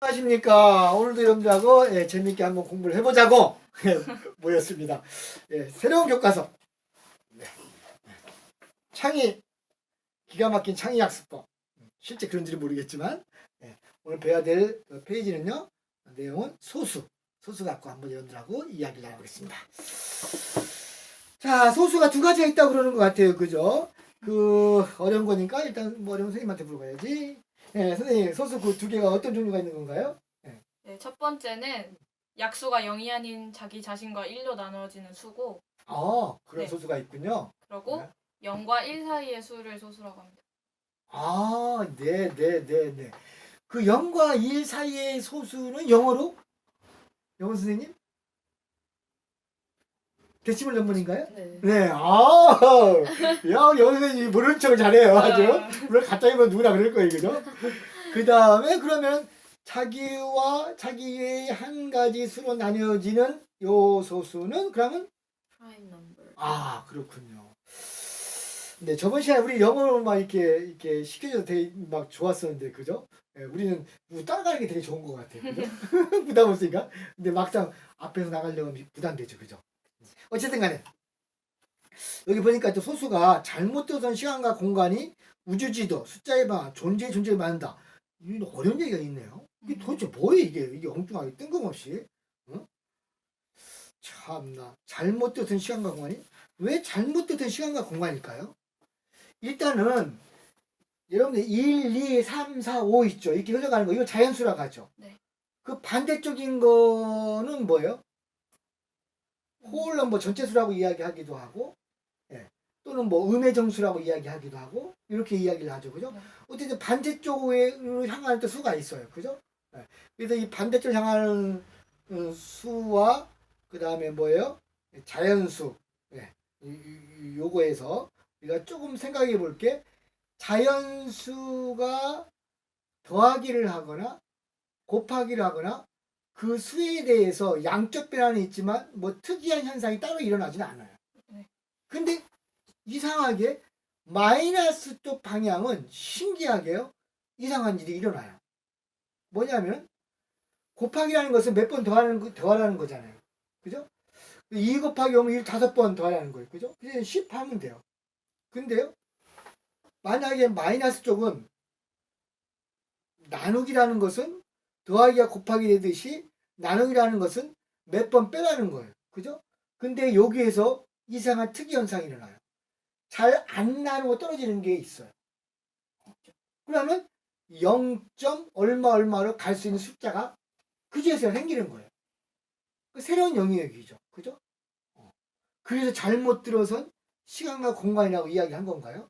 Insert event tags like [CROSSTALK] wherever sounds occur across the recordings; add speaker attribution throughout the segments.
Speaker 1: 안녕하십니까. 오늘도 여러분들하고 예, 재밌게 한번 공부를 해보자고 예, [LAUGHS] 모였습니다. 예, 새로운 교과서. 네. 창의, 기가 막힌 창의 약습법. 실제 그런지는 모르겠지만, 예, 오늘 배워야 될 페이지는요, 내용은 소수. 소수 갖고 한번 여러분들하고 이야기를 나눠보겠습니다. 자, 소수가 두 가지가 있다고 그러는 것 같아요. 그죠? 그, 어려운 거니까 일단 뭐 어려운 선생님한테 물어봐야지. 예, 선생님, 소수 그 두 개가 어떤 종류가 있는 건가요?
Speaker 2: 네, 첫 번째는 약수가 0이 아닌 자기 자신과 1로 나누어지는 수고
Speaker 1: 아, 그런
Speaker 2: 네.
Speaker 1: 소수가 있군요.
Speaker 2: 그리고
Speaker 1: 네.
Speaker 2: 0과 1 사이의 수를 소수라고 합니다.
Speaker 1: 아, 네, 네, 네, 네. 그 0과 1 사이의 소수는 영어로? 영어 선생님? 데시멀 넘버인가요?
Speaker 2: 네.
Speaker 1: 네, 아, 야, 영어 선생님이 모르는 척을 잘해요, 아주. 물론 가짜 이면 누구나 그럴 거예요, 그죠? 그 다음에 그러면 자기와 자기의 한 가지 수로 나뉘어지는 요 소수는 그러면
Speaker 2: 프라임 넘버.
Speaker 1: 아 그렇군요. 네 저번 시간에 우리 영어로 막 이렇게 이렇게 시켜줘서 되게 막 좋았었는데 그죠? 예, 우리는 따라가는 게 되게 좋은 것 같아요. 그죠? [LAUGHS] 부담 없으니까. 근데 막상 앞에서 나가려면 부담되죠, 그죠? 어쨌든 간에 여기 보니까 또 소수가 잘못되어선 시간과 공간이 우주지도 숫자의 방 존재 존재를 만든다. 이 어려운 얘기가 있네요. 이게 도대체 뭐예요 이게 이게 엉뚱하게 뜬금없이 어? 참나 잘못되어선 시간과 공간이 왜 잘못되어선 시간과 공간일까요? 일단은 여러분들 1, 2, 3, 4, 5 있죠. 이렇게 흘러가는 거 이거 자연수라고 하죠.
Speaker 2: 네.
Speaker 1: 그 반대쪽인 거는 뭐예요? 홀 넘버 전체수라고 이야기하기도 하고 예. 또는 뭐 음의 정수라고 이야기하기도 하고 이렇게 이야기를 하죠. 그죠?
Speaker 2: 네.
Speaker 1: 어쨌든 반대쪽으로 향하는 또 수가 있어요. 그죠? 예. 그래서 이 반대쪽 향하는 어, 수와 그 다음에 뭐예요? 자연수. 예. 이- 이- 이- 요거에서 우리가 조금 생각해 볼 게. 자연수가 더하기를 하거나 곱하기를 하거나 그 수에 대해서 양적 변화는 있지만 뭐 특이한 현상이 따로 일어나지는 않아요.
Speaker 2: 네.
Speaker 1: 근데 이상하게 마이너스 쪽 방향은 신기하게요. 이상한 일이 일어나요. 뭐냐면 곱하기라는 것은 몇 번 더하는 거- 더하라는 거잖아요. 그죠? 2 곱하기 오면 1 다섯 번 더하라는 거예요. 그죠? 그냥 10 하면 돼요. 근데요. 만약에 마이너스 쪽은 나누기라는 것은 더하기와 곱하기 되듯이 나누기라는 것은 몇 번 빼라는 거예요. 그죠? 근데 여기에서 이상한 특이 현상이 일어나요. 잘 안 나누고 떨어지는 게 있어요. 그러면 0. 얼마 얼마로 갈 수 있는 숫자가 그지에서 생기는 거예요. 그 새로운 영역이죠. 그죠? 어. 그래서 잘못 들어선 시간과 공간이라고 이야기한 건가요?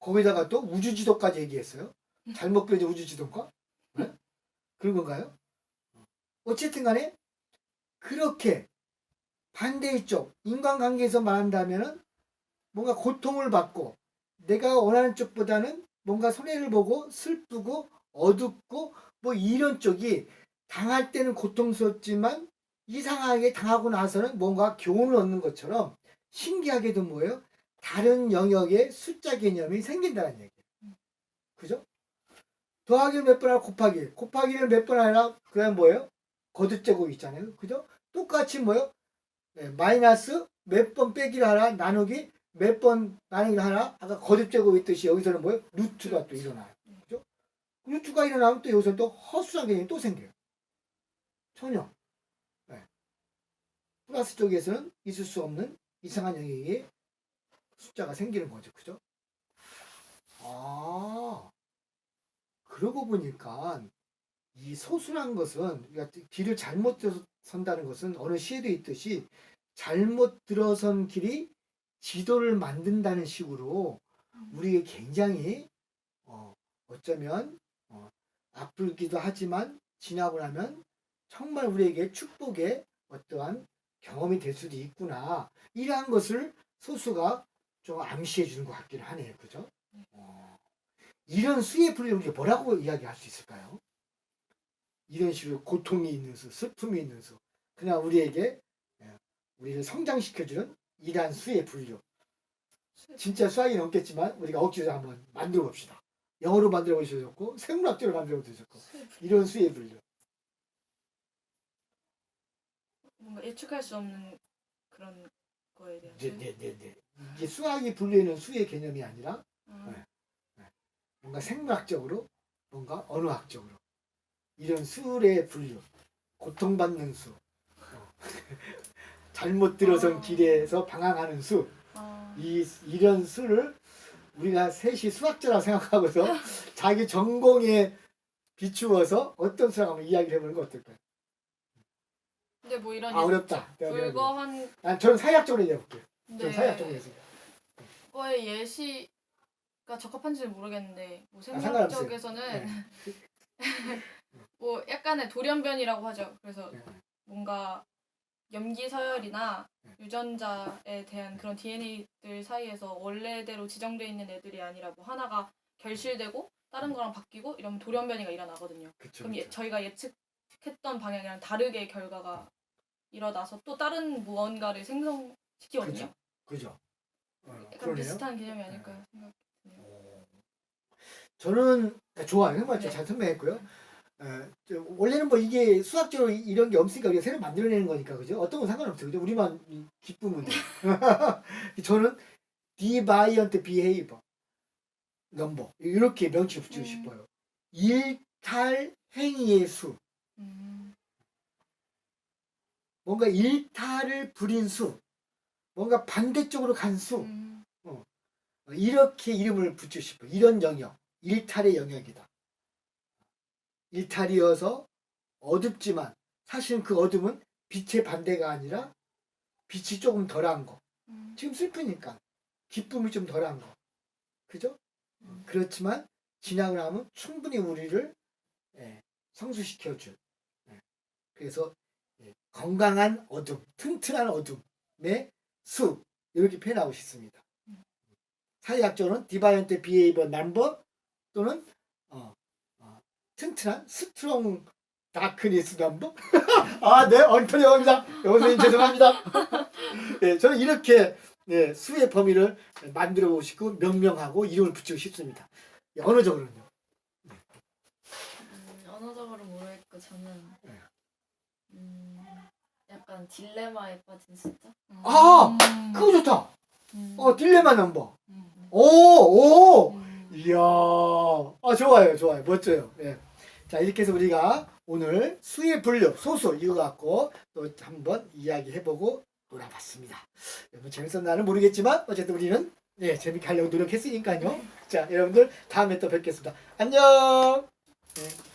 Speaker 1: 거기다가 또 우주지도까지 얘기했어요. 잘못 그려진 우주지도인가? 네? 그런 건가요? 어쨌든 간에 그렇게 반대의 쪽 인간관계에서 말한다면은 뭔가 고통을 받고 내가 원하는 쪽보다는 뭔가 손해를 보고 슬프고 어둡고 뭐 이런 쪽이 당할 때는 고통스럽지만 이상하게 당하고 나서는 뭔가 교훈을 얻는 것처럼 신기하게도 뭐예요? 다른 영역의 숫자 개념이 생긴다는 얘기예요. 그죠? 더하기를 몇 번 하라 곱하기. 곱하기를 몇 번 하라 그냥 뭐예요? 거듭제곱 있잖아요. 그죠? 똑같이 뭐예요? 네, 마이너스 몇 번 빼기를 하라 나누기 몇 번 나누기를 하라 아까 거듭제곱 있듯이 여기서는 뭐예요? 루트가 또 일어나요. 그죠? 루트가 일어나면 또 여기서 또 허수란 개념이 또 생겨요. 전혀. 네. 플러스 쪽에서는 있을 수 없는 이상한 영역의 숫자가 생기는 거죠. 그죠? 아, 그러고 보니까 이 소수란 것은 우리가 길을 잘못 들어선다는 것은 어느 시에도 있듯이 잘못 들어선 길이 지도를 만든다는 식으로 우리에게 굉장히 어, 어쩌면 어, 아프기도 하지만 지나고 나면 정말 우리에게 축복의 어떠한 경험이 될 수도 있구나. 이러한 것을 소수가 좀 암시해 주는 것 같기는 하네요. 그죠? 어, 이런 수의 분리를 우리가 뭐라고 이야기할 수 있을까요? 이런 식으로 고통이 있는 수, 슬픔이 있는 수, 그냥 우리에게 예, 우리를 성장시켜주는 이러한 수의 분류. 진짜 수학이 넘겠지만 우리가 억지로 한번 만들어 봅시다. 영어로 만들어 보셨고 생물학적으로 만들어 보셨고 이런 수의 분류.
Speaker 2: 뭔가 예측할 수 없는 그런 거에 대한
Speaker 1: 네,
Speaker 2: 수?
Speaker 1: 네, 네, 네. 이게 수학이 분류에는 수의 개념이 아니라
Speaker 2: 아,
Speaker 1: 네. 뭔가 생물학적으로 뭔가 언어학적으로 이런 수의 분류 고통받는 수 어. [LAUGHS] 잘못 들어선
Speaker 2: 아.
Speaker 1: 길에서 방황하는 수
Speaker 2: 아,
Speaker 1: 이, 이런 수를 우리가 셋이 수학자라 생각하고서 [LAUGHS] 자기 전공에 비추어서 어떤 수학 한번 이야기를 해보는 거 어떨까요?
Speaker 2: 근데 뭐 이런
Speaker 1: 아 어렵다. 내가.
Speaker 2: 불거한
Speaker 1: 난 저는 사회학적으로 얘기해볼게요. 저는
Speaker 2: 네,
Speaker 1: 사회학적으로 해서
Speaker 2: 거의 예시 가 적합한지는 모르겠는데 뭐
Speaker 1: 아, 상관없어요.
Speaker 2: 생물학적에서는
Speaker 1: 네. [LAUGHS]
Speaker 2: 뭐 약간의 돌연변이라고 하죠. 그래서
Speaker 1: 네.
Speaker 2: 뭔가 염기 서열이나
Speaker 1: 네.
Speaker 2: 유전자에 대한 그런 DNA들 사이에서 원래대로 지정돼 있는 애들이 아니라 뭐 하나가 결실되고 다른 거랑 바뀌고 이러면 돌연변이가 일어나거든요.
Speaker 1: 그쵸,
Speaker 2: 그럼 예,
Speaker 1: 그쵸.
Speaker 2: 저희가 예측했던 방향이랑 다르게 결과가 일어나서 또 다른 무언가를 생성시키거든요.
Speaker 1: 그죠. 어,
Speaker 2: 약간
Speaker 1: 그러네요.
Speaker 2: 비슷한 개념이 아닐까요? 생각.
Speaker 1: 오. 저는 좋아요. 정말
Speaker 2: 네.
Speaker 1: 잘 설명했고요. 에, 저, 원래는 뭐 이게 수학적으로 이- 이런 게 없으니까 우리가 새로 만들어내는 거니까 그죠? 어떤 건 상관없죠. 그죠? 우리만 돼. [LAUGHS] 저는 디바이언트 비헤이버 넘버 이렇게 명칭 붙이고
Speaker 2: 음.
Speaker 1: 싶어요. 일탈 행위의 수.
Speaker 2: 음,
Speaker 1: 뭔가 일탈을 부린 수. 뭔가 반대쪽으로 간 수.
Speaker 2: 음,
Speaker 1: 이렇게 이름을 붙이고 싶어. 이런 영역. 일탈의 영역이다. 일탈이어서 어둡지만 사실은 그 어둠은 빛의 반대가 아니라 빛이 조금 덜한 거.
Speaker 2: 음.
Speaker 1: 지금 슬프니까 기쁨이 좀 덜한 거. 그죠?
Speaker 2: 음.
Speaker 1: 그렇지만 지나고 나면 충분히 우리를 예, 성수시켜줄. 예, 그래서 예, 건강한 어둠, 튼튼한 어둠의 수 이렇게 표현하고 싶습니다.
Speaker 2: 음.
Speaker 1: 사회학적으로는 디바이언트 비헤이버 넘버 또는 어, 어, 튼튼한 스트롱 다크니스 넘버 [LAUGHS] 아, 네, 엉터리 영어입니다. 영어 선생님 죄송합니다. 네, [LAUGHS] 저는 이렇게 네, 수의 범위를 만들어 보시고 명명하고 이름을 붙이고 싶습니다. 예, 언어적으로는요.
Speaker 3: 음, 언어적으로 모르겠고 저는
Speaker 1: 네.
Speaker 3: 음, 약간 딜레마에 빠진 숫자.
Speaker 1: 아!
Speaker 2: 음.
Speaker 1: 그거 좋다.
Speaker 2: 음.
Speaker 1: 어, 딜레마 넘버.
Speaker 2: 음.
Speaker 1: 오, 오.
Speaker 2: 음.
Speaker 1: 이야. 아, 좋아요, 좋아요. 멋져요. 예. 자, 이렇게 해서 우리가 오늘 수의 분류, 소수 이거 갖고 또 한번 이야기해보고 놀아봤습니다. 여러분 재밌었나는 모르겠지만 어쨌든 우리는 예, 재밌게 하려고 노력했으니까요. 자, 여러분들 다음에 또 뵙겠습니다. 안녕. 예.